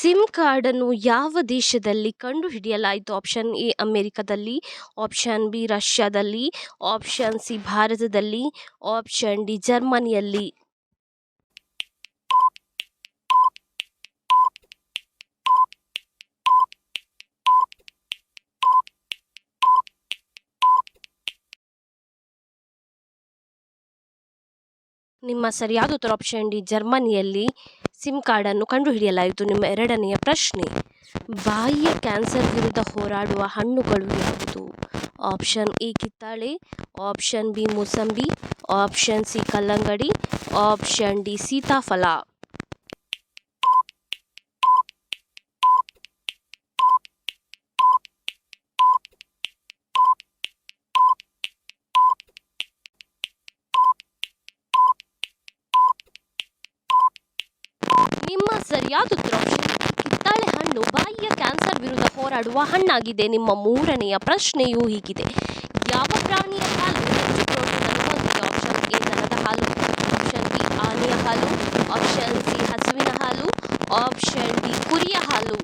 Sim ಕಾರ್ಡನ್ನು ಯಾವ ದೇಶದಲ್ಲಿ ಕಂಡುಹಿಡಿಯಲಾಯಿತು? ಆಪ್ಷನ್ ಎ, ಅಮೆರಿಕದಲ್ಲಿ, ಆಪ್ಷನ್ ಬಿ, ರಷ್ಯಾದಲ್ಲಿ, ಆಪ್ಷನ್ ಸಿ, ಭಾರತದಲ್ಲಿ, ಆಪ್ಷನ್ ಡಿ, ಜರ್ಮನಿಯಲ್ಲಿ. ನಿಮ್ಮ ಸರಿಯಾದ ಉತ್ತರ ಆಪ್ಷನ್ ಡಿ, ಜರ್ಮನಿಯಲ್ಲಿ. ಸಿಮ್ ಕಾರ್ಡನ್ನು ಕಂಡುಹಿಡಿಯಲಾಯಿತು. ನಿಮ್ಮ ಎರಡನೆಯ ಪ್ರಶ್ನೆ ಬಾಯಿಯ ಕ್ಯಾನ್ಸರ್ ವಿರುದ್ಧ ಹೋರಾಡುವ ಹಣ್ಣುಗಳು ಯಾವುದು? ಆಪ್ಷನ್ ಎ, ಕಿತ್ತಾಳೆ, ಆಪ್ಷನ್ ಬಿ, ಮೂಸಂಬಿ, ಆಪ್ಷನ್ ಸಿ, ಕಲ್ಲಂಗಡಿ, ಆಪ್ಷನ್ ಡಿ, ಸೀತಾಫಲ. ನಿಮ್ಮ ಸರಿಯಾದ ಉತ್ತರ ಆಪ್ಷನ್ ಕಿತ್ತಾಳೆ ಹಣ್ಣು ಬಾಯಿಯ ಕ್ಯಾನ್ಸರ್ ವಿರುದ್ಧ ಹೋರಾಡುವ ಹಣ್ಣಾಗಿದೆ. ನಿಮ್ಮ ಮೂರನೆಯ ಪ್ರಶ್ನೆಯೂ ಹೀಗಿದೆ. ಯಾವ ಪ್ರಾಣಿಯ ಹಾಲು ಹೆಚ್ಚು ಪ್ರೋಟೀನ್ ಆಪ್ಷನ್ ಎ ದನದ ಹಾಲು. ಆಪ್ಷನ್ ಬಿ ಆನೆಯ ಹಾಲು. ಆಪ್ಷನ್ ಸಿ ಹಸುವಿನ ಹಾಲು ಆಪ್ಷನ್ ಡಿ ಕುರಿಯ ಹಾಲು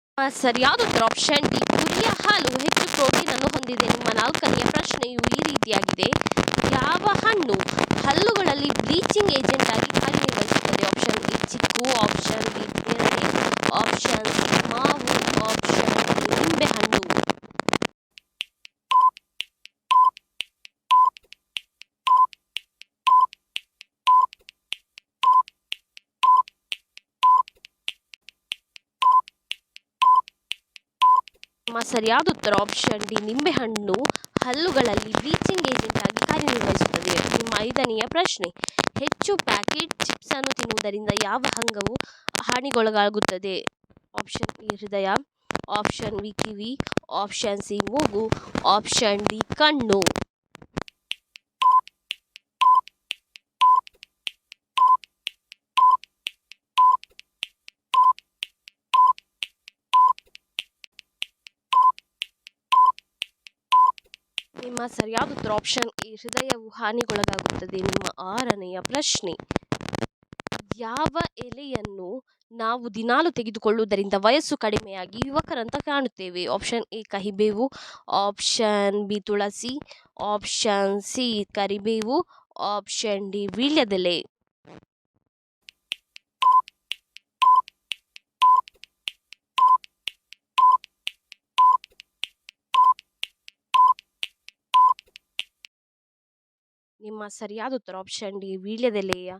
ಆ, ಸರಿಯಾದ ಉತ್ತರ ಆಪ್ಷನ್ ಡಿ ಕುರಿಯ ಹಾಲು ಹೆಚ್ಚು ಪ್ರೋಟೀನ್ ಅನ್ನು ಹೊಂದಿದೆ. ನಿಮ್ಮ ನಾಲ್ಕನೆಯ ಪ್ರಶ್ನೆಯು ಈ ರೀತಿಯಾಗಿದೆ. ಯಾವ ಹಣ್ಣು ಹಲ್ಲುಗಳಲ್ಲಿ ಬ್ಲೀಚಿಂಗ್ ಏಜೆಂಟ್ ಆಗಿ ಕಾರ್ಯನಿರ್ವಹಿಸುತ್ತದೆ? ಆಪ್ಷನ್ ಎ ಚಿಕ್ಕು. ಆಪ್ಷನ್ ಬಿ ಆಪ್ಷನ್ ಸಿ ಮಾವು ಆಪ್ಷನ್ ಡಿ ನಿಂಬೆಹಣ್ಣು ನಿಮ್ಮ ಸರಿಯಾದ ಉತ್ತರ ಆಪ್ಷನ್ ಡಿ, ನಿಂಬೆಹಣ್ಣು ಹಲ್ಲುಗಳಲ್ಲಿ ಬ್ಲೀಚಿಂಗ್ ಏಜೆಂಟ್ ಆಗಿ ಕಾರ್ಯನಿರ್ವಹಿಸುತ್ತದೆ. ನಿಮ್ಮ ಐದನೆಯ ಪ್ರಶ್ನೆ, ಹೆಚ್ಚು ಪ್ಯಾಕೆಟ್ ಚಿಪ್ಸ್ ಅನ್ನು ತಿನ್ನುವುದರಿಂದ ಯಾವ ಅಂಗವು ಹಾನಿಗೊಳಗಾಗುತ್ತದೆ? ಆಪ್ಷನ್ ಎ, ಹೃದಯ ಆಪ್ಷನ್ ವಿ ಕಿವಿ ಆಪ್ಷನ್ ಸಿ, ಮೂಗು ಆಪ್ಷನ್ ಡಿ, ಕಣ್ಣು. ನಿಮ್ಮ ಸರಿಯಾದ ಉತ್ತರ ಆಪ್ಷನ್ ಎ ಹೃದಯವು ಹಾನಿಗೊಳಗಾಗುತ್ತದೆ. ನಿಮ್ಮ ಆರನೆಯ ಪ್ರಶ್ನೆ, ಯಾವ ಎಲೆಯನ್ನು ನಾವು ದಿನಾಲು ತೆಗೆದುಕೊಳ್ಳುವುದರಿಂದ ವಯಸ್ಸು ಕಡಿಮೆಯಾಗಿ ಯುವಕರಂತ ಕಾಣುತ್ತೇವೆ? ಆಪ್ಷನ್ ಎ ಕಹಿಬೇವು ಆಪ್ಷನ್ ಬಿ, ತುಳಸಿ ಆಪ್ಷನ್ ಸಿ, ಕರಿಬೇವು ಆಪ್ಷನ್ ಡಿ, ವೀಳ್ಯದೆಲೆ. ನಿಮ್ಮ ಸರಿಯಾದ ಉತ್ತರ ಆಪ್ಷನ್ ಡಿ ವೀಳ್ಯದೆಲೆಯ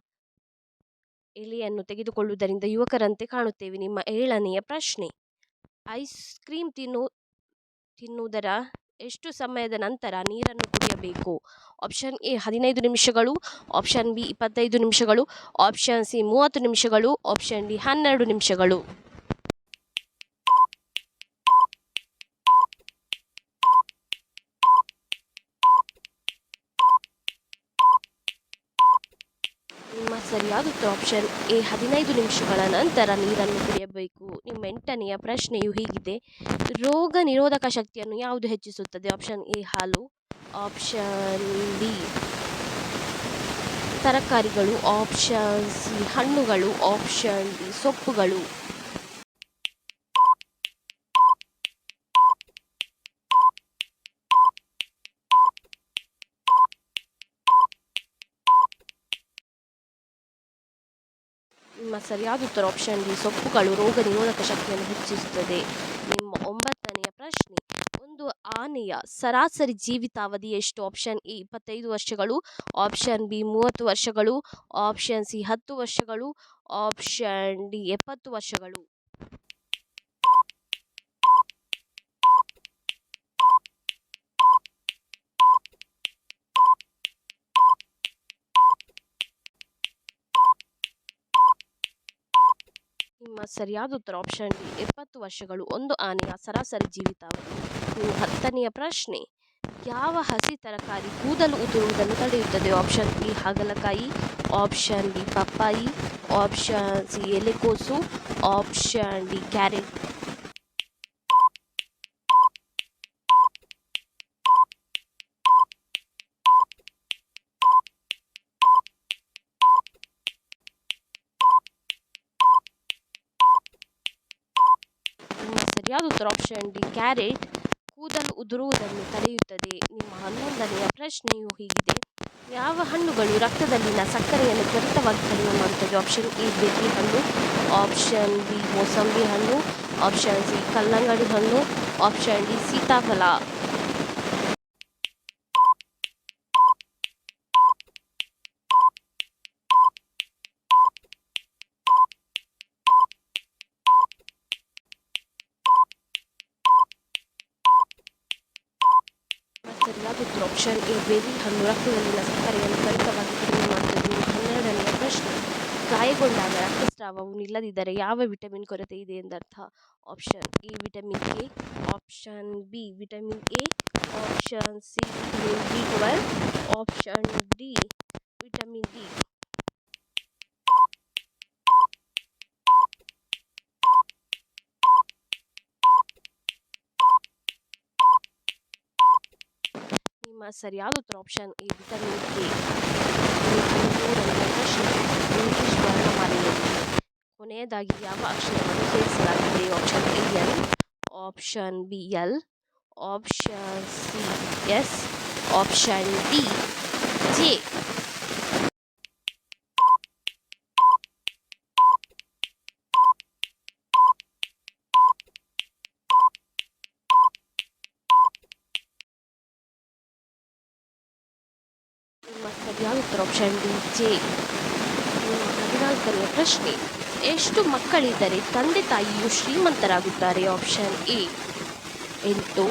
ಎಲೆಯನ್ನು ತೆಗೆದುಕೊಳ್ಳುವುದರಿಂದ ಯುವಕರಂತೆ ಕಾಣುತ್ತೇವೆ. ನಿಮ್ಮ ಏಳನೆಯ ಪ್ರಶ್ನೆ. ಐಸ್ ಕ್ರೀಮ್ ತಿನ್ನು, ತಿನ್ನುವುದರ ಎಷ್ಟು ಸಮಯದ ನಂತರ ನೀರನ್ನು ಕುಡಿಯಬೇಕು? ಆಪ್ಷನ್ ಎ, ಹದಿನೈದು ನಿಮಿಷಗಳು. ಆಪ್ಷನ್ ಬಿ, ಇಪ್ಪತ್ತೈದು ನಿಮಿಷಗಳು. ಆಪ್ಷನ್ ಸಿ, ಮೂವತ್ತು ನಿಮಿಷಗಳು. ಆಪ್ಷನ್ ಡಿ, ಹನ್ನೆರಡು ನಿಮಿಷಗಳು. ನಿಮ್ಮ ಸರಿಯಾದ ಆಪ್ಷನ್ ಎ ಹದಿನೈದು ನಿಮಿಷಗಳ ನಂತರ ನೀರನ್ನು ಕುಡಿಯಬೇಕು. ನಿಮ್ಮ ಎಂಟನೆಯ ಪ್ರಶ್ನೆಯು ಹೀಗಿದೆ. ರೋಗ ನಿರೋಧಕ ಶಕ್ತಿಯನ್ನು ಯಾವುದು ಹೆಚ್ಚಿಸುತ್ತದೆ? ಆಪ್ಷನ್ ಎ ಹಾಲು ಆಪ್ಷನ್ ಬಿ ತರಕಾರಿಗಳು ಆಪ್ಷನ್ ಸಿ ಹಣ್ಣುಗಳು ಆಪ್ಷನ್ ಡಿ ಸೊಪ್ಪುಗಳು. ನಿಮ್ಮ ಸರಿಯಾದ ಉತ್ತರ ಆಪ್ಷನ್ ಡಿ ಸೊಪ್ಪುಗಳು ರೋಗ ನಿರೋಧಕ ಶಕ್ತಿಯನ್ನು ಹೆಚ್ಚಿಸುತ್ತದೆ. ನಿಮ್ಮ ಒಂಬತ್ತನೆಯ ಪ್ರಶ್ನೆ, ಒಂದು ಆನೆಯ ಸರಾಸರಿ ಜೀವಿತಾವಧಿ ಎಷ್ಟು? ಆಪ್ಷನ್ ಎ ಇಪ್ಪತ್ತೈದು ವರ್ಷಗಳು ಆಪ್ಷನ್ ಬಿ ಮೂವತ್ತು ವರ್ಷಗಳು ಆಪ್ಷನ್ ಸಿ ಹತ್ತು ವರ್ಷಗಳು ಆಪ್ಷನ್ ಡಿ ಎಪ್ಪತ್ತು ವರ್ಷಗಳು. ನಿಮ್ಮ ಸರಿಯಾದ ಉತ್ತರ ಆಪ್ಷನ್ ಡಿ, ಎಪ್ಪತ್ತು ವರ್ಷಗಳು, ಒಂದು ಆನೆಯ ಸರಾಸರಿ ಜೀವಿತಾವಧಿ ನಿಮ್ಮ ಹತ್ತನೆಯ ಪ್ರಶ್ನೆ, ಯಾವ ಹಸಿ ತರಕಾರಿ ಕೂದಲು ಉದುರುವುದನ್ನು ತಡೆಯುತ್ತದೆ? ಆಪ್ಷನ್ ಬಿ, ಹಾಗಲಕಾಯಿ ಆಪ್ಷನ್ ಬಿ, ಪಪ್ಪಾಯಿ ಆಪ್ಷನ್ ಸಿ, ಎಲೆಕೋಸು ಆಪ್ಷನ್ ಡಿ, ಕ್ಯಾರೆಟ್. ಉತ್ತರ ಆಪ್ಷನ್ ಡಿ ಕ್ಯಾರೆಟ್ ಕೂದಲು ಉದುರುವುದನ್ನು ತಡೆಯುತ್ತದೆ. ನಿಮ್ಮ ಹನ್ನೊಂದನೆಯ ಪ್ರಶ್ನೆಯು ಹೀಗಿದೆ. ಯಾವ ಹಣ್ಣುಗಳು ರಕ್ತದಲ್ಲಿನ ಸಕ್ಕರೆಯನ್ನು ತ್ವರಿತವಾಗಿ ಕಡಿಮೆ ಮಾಡುತ್ತದೆ? ಆಪ್ಷನ್ ಎ ಬೆರ್ರಿ ಹಣ್ಣು. ಆಪ್ಷನ್ ಬಿ ಮೋಸಂಬಿ ಹಣ್ಣು. ಆಪ್ಷನ್ ಸಿ ಕಲ್ಲಂಗಡಿ ಹಣ್ಣು. ಆಪ್ಷನ್ ಡಿ ಸೀತಾಫಲ. ಉತ್ತರ ಆಪ್ಷನ್ ಎ ಬೇಬಿ ಹಣ್ಣು ರಕ್ತದಲ್ಲಿನ ಸಕ್ಕರೆಯನ್ನು ತ್ವರಿತವಾಗಿ ಕಡಿಮೆ ಮಾಡುವುದು ಹನ್ನೆರಡನೆಯ ಪ್ರಶ್ನೆ, ಗಾಯಗೊಂಡಾಗ ರಕ್ತಸ್ರಾವವು ನಿಲ್ಲದಿದ್ದರೆ ಯಾವ ವಿಟಮಿನ್ ಕೊರತೆ ಇದೆ ಎಂದರ್ಥ? Option A vitamin A option B vitamin A option C vitamin B twelve option D vitamin D ನಿಮ್ಮ ಸರಿಯಾದ ಉತ್ತರ ಆಪ್ಷನ್ ಎ ವಿಟಮಿನ್ ಎ ಮೂರನೆಯ ಪ್ರಶ್ನೆ ಇಂಗ್ಲಿಷ್ ವರ್ಣಮಾಲೆಯಲ್ಲಿ ಕೊನೆಯದಾಗಿ ಯಾವ ಅಕ್ಷರವನ್ನು ಸೇರಿಸಲಾಗಿದೆ option A L option B L option C S option D J ನಿಮ್ಮ ಸರಿಯಾದ ಉತ್ತರ ಆಪ್ಷನ್ ಡಿ ಜೆ ಹದಿನಾಲ್ಕನೆಯ ಪ್ರಶ್ನೆ ಎಷ್ಟು ಮಕ್ಕಳಿದ್ದರೆ ತಂದೆ ತಾಯಿಯು ಶ್ರೀಮಂತರಾಗುತ್ತಾರೆ ಆಪ್ಷನ್ ಎ ಎಂಟು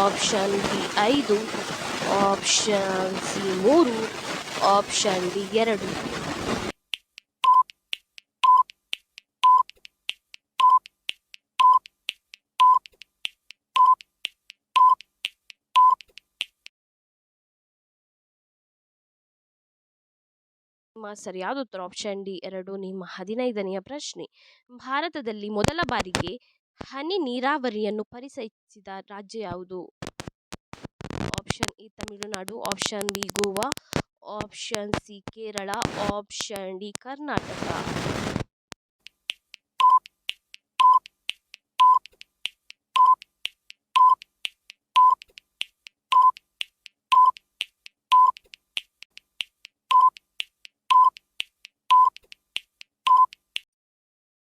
ಆಪ್ಷನ್ ಬಿ ಐದು ಆಪ್ಷನ್ ಸಿ ಮೂರು ಆಪ್ಷನ್ ಡಿ ಎರಡು ಸರಿಯಾದ ಉತ್ತರ ಆಪ್ಷನ್ ಡಿ ಎರಡು, ನಿಮ್ಮ ಹದಿನೈದನೆಯ ಪ್ರಶ್ನೆ. ಭಾರತದಲ್ಲಿ ಮೊದಲ ಬಾರಿಗೆ ಹನಿ ನೀರಾವರಿಯನ್ನು ಪರಿಚಯಿಸಿದ ರಾಜ್ಯ ಯಾವುದು? Option A Tamil Nadu option B Goa option C Kerala option D Karnataka.